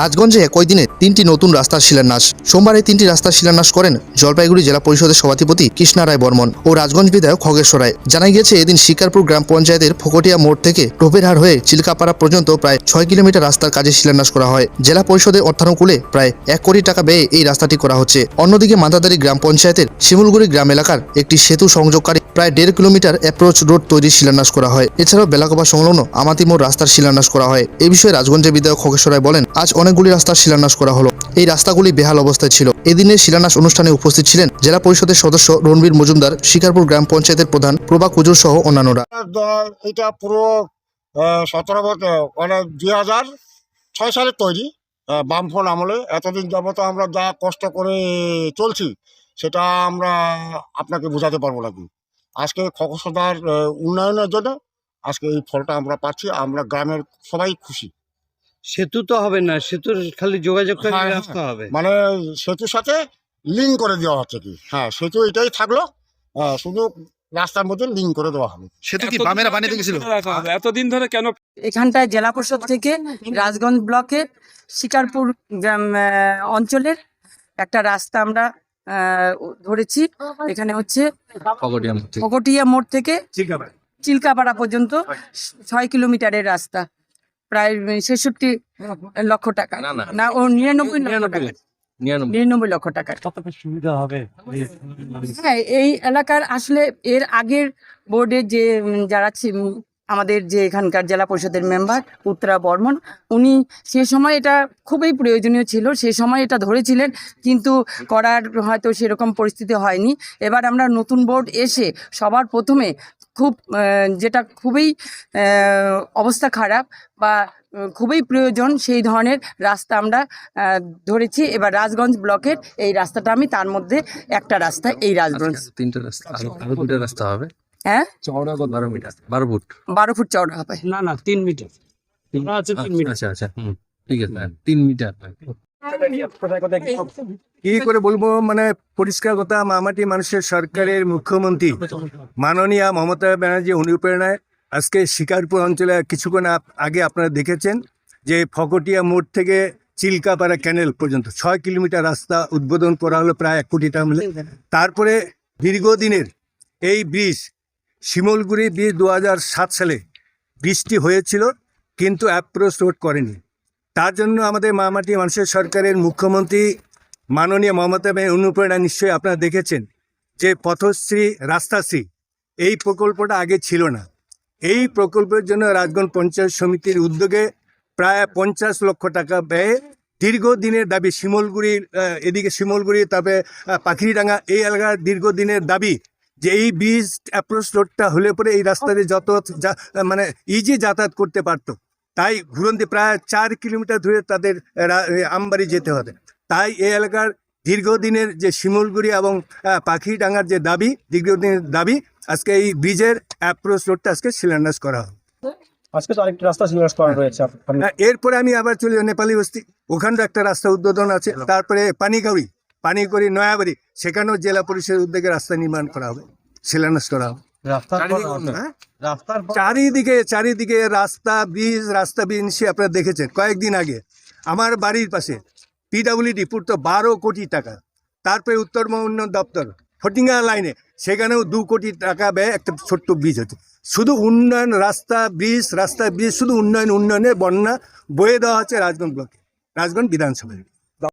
রাজগঞ্জে একই দিনে তিনটি নতুন রাস্তার শিলান্যাস। সোমবার এই তিনটি রাস্তার শিলান্যাস করেন জলপাইগুড়ি জেলা পরিষদের সভাধিপতি কৃষ্ণা রায় বর্মন ও রাজগঞ্জ বিধায়ক খগেশ্বর রায়। জানা গিয়েছে, এদিন শিকারপুর গ্রাম পঞ্চায়েতের ফকটিয়া মোড় থেকে টোপেরহাট হয়ে চিলকাপাড়া পর্যন্ত প্রায় ছয় কিলোমিটার রাস্তার কাজে শিলান্যাস করা হয়। জেলা পরিষদের অর্থানুকূলে প্রায় এক কোটি টাকা ব্যয়ে এই রাস্তাটি করা হচ্ছে। অন্যদিকে মাদাদারি গ্রাম পঞ্চায়েতের শিমুলগুড়ি গ্রাম এলাকার একটি সেতু সংযোগকারী প্রায় দেড় কিলোমিটার অ্যাপ্রোচ রোড তৈরির শিলান্যাস করা হয়। এছাড়াও বেলাকোপা সংলগ্ন আমাতি মোড় রাস্তার শিলান্যাস করা হয়। এই বিষয়ে রাজগঞ্জের বিধায়ক খগেশ্বর রায় বলেন, আজ অনেকগুলি রাস্তার শিলান্যাস করা হলো। এই রাস্তাগুলি বেহাল অবস্থায় ছিল। এদিনের শিলান্যাস অনুষ্ঠানে উপস্থিত ছিলেন জেলা পরিষদের সদস্য রণবীর মজুমদার, শিকারপুর গ্রাম পঞ্চায়েতের প্রধান প্রভা কুজুর সহ অন্যান্যরা। এটা পুরো সতেরো মানে হাজার ছয় সালের তৈরি বামফ্রন্ট আমলে। এতদিন যাবত আমরা যা কষ্ট করে চলছি, সেটা আমরা আপনাকে বোঝাতে পারব না কি। আজকে খকসদার উন্নয়নের জন্য আজকে এই ফলটা আমরা পাচ্ছি, আমরা গ্রামের সবাই খুশি। সেতু তো হবে না সেতুর খালি যোগাযোগকারী হ্যাঁ, হ্যাঁ। রাস্তা হবে। মানে সেতুর সাথে লিঙ্ক করে দেওয়া হচ্ছে কি? হ্যাঁ সেতু এটাই থাকল। আহ, শুধু রাস্তার মধ্যে লিঙ্ক করে দেওয়া হবে। সেতু কি এতদিন বামেরা ধরে বানিয়ে গেছিল? কেন রাখা হবে? এতদিন ধরে কেন এখানটায় জেলা পরিষদ থেকে রাজগঞ্জ ব্লকের শিকারপুর গ্রাম আহ, অঞ্চলের একটা রাস্তা আমরা আহ, ধরেছি। এখানে হচ্ছে ফকটিয়া মোড় থেকে। চিলকাপাড়া পর্যন্ত ছয় কিলোমিটারের রাস্তা। প্রায় ছেষট্টি লক্ষ টাকা। না ও নিরানব্বই টাকা। নিরানব্বই। লক্ষ টাকা। সুবিধা হবে? হ্যাঁ এই এলাকার আসলে এর আগের বোর্ডে যে যারা আমাদের যে এখানকার জেলা পরিষদের মেম্বার উত্তরা বর্মন, উনি সে সময় এটা খুবই প্রয়োজনীয় ছিল, সে সময় এটা ধরেছিলেন, কিন্তু করার হয়তো সেরকম পরিস্থিতি হয়নি। এবার আমরা নতুন বোর্ড এসে সবার প্রথমে খুব যেটা খুবই অবস্থা খারাপ বা খুবই প্রয়োজন সেই ধরনের রাস্তা আমরা ধরেছি। এবার রাজগঞ্জ ব্লকের এই রাস্তাটা আমি তার মধ্যে একটা রাস্তা, এই রাজগঞ্জ। তিনটে রাস্তা রাস্তা হবে। হ্যাঁ? চওড়া কত? বারো মিটার বারো ফুট। বারো ফুট চওড়া হবে। না না তিন মিটার আছে তিন মিটার আচ্ছা আচ্ছা হুম ঠিক আছে তিন মিটার কি করে বলব? মানে পরিষ্কার কথা মামাটি মানুষের সরকারের মুখ্যমন্ত্রী। মাননীয় মমতা ব্যানার্জি অনুপ্রেরণায় আজকে শিকারপুর অঞ্চলে কিছুক্ষণ আগে আপনারা দেখেছেন যে ফকটিয়া মোড় থেকে চিল্কাপাড়া ক্যানেল পর্যন্ত ছয় কিলোমিটার রাস্তা উদ্বোধন করা হলো প্রায় এক কোটি টাকা মিলে তারপরে দীর্ঘদিনের এই ব্রিজ শিমলগুড়ি ব্রিজ দু সালে বৃষ্টি হয়েছিল কিন্তু অ্যাপ্রোচ রোড করেনি। তার জন্য আমাদের মামাটি মানুষের সরকারের মুখ্যমন্ত্রী মাননীয় মমতা ব্যানার্জি অনুপ্রেরণা নিশ্চয়ই আপনারা দেখেছেন যে পথশ্রী রাস্তাশ্রী এই প্রকল্পটা আগে ছিল না। এই প্রকল্পের জন্য রাজগঞ্জ পঞ্চায়েত সমিতির উদ্যোগে প্রায় পঞ্চাশ লক্ষ টাকা ব্যয়ে দীর্ঘদিনের দাবি শিমলগুড়ির এদিকে শিমলগুড়ি আহ, পাখিরিডাঙ্গা এই এলাকার দীর্ঘদিনের দাবি যে এই ব্রিজ অ্যাপ্রোচ রোডটা হলে পরে এই রাস্তাতে যত মানে ইজি যাতায়াত করতে পারতো। তাই ঘুরন্তি প্রায় চার কিলোমিটার ধরে তাদের আমবাড়ি যেতে হবে। তাই এই এলাকার দীর্ঘদিনের যে শিমলগুড়ি এবং পাখিডাঙ্গার যে দাবি দীর্ঘদিনের দাবি আজকে এই ব্রিজের অ্যাপ্রোচ রোডটা আজকে শিলান্যাস করা হবে। আজকে তো আরেকটি রাস্তা শিলান্যাস করা রয়েছে। হ্যাঁ, এরপরে আমি আবার চলি নেপালি বস্তি। ওখানটা একটা রাস্তা উদ্বোধন আছে তারপরে পানিগাউড়ি পানিগড়ি নয়াবাড়ি সেখানেও জেলা পরিষদের উদ্যোগে রাস্তা নির্মাণ করা হবে শিলান্যাস করা হবে। হ্যাঁ? চারিদিকে চারিদিকে রাস্তা ব্রিজ রাস্তা ব্রিজ নিশ্চয়ই আপনারা দেখেছেন কয়েকদিন আগে আমার বাড়ির পাশে পিডাব্লিউডি পূর্ত বারো কোটি টাকা তারপরে উত্তরবঙ্গ উন্নয়ন দপ্তর ফটিঙ্গা লাইনে সেখানেও দু কোটি টাকা ব্যয় একটা ছোট্ট ব্রিজ হচ্ছে। শুধু উন্নয়ন রাস্তা ব্রিজ রাস্তা ব্রিজ শুধু উন্নয়ন উন্নয়নের বন্যা বয়ে দেওয়া হচ্ছে রাজগঞ্জ ব্লকে রাজগঞ্জ বিধানসভায়।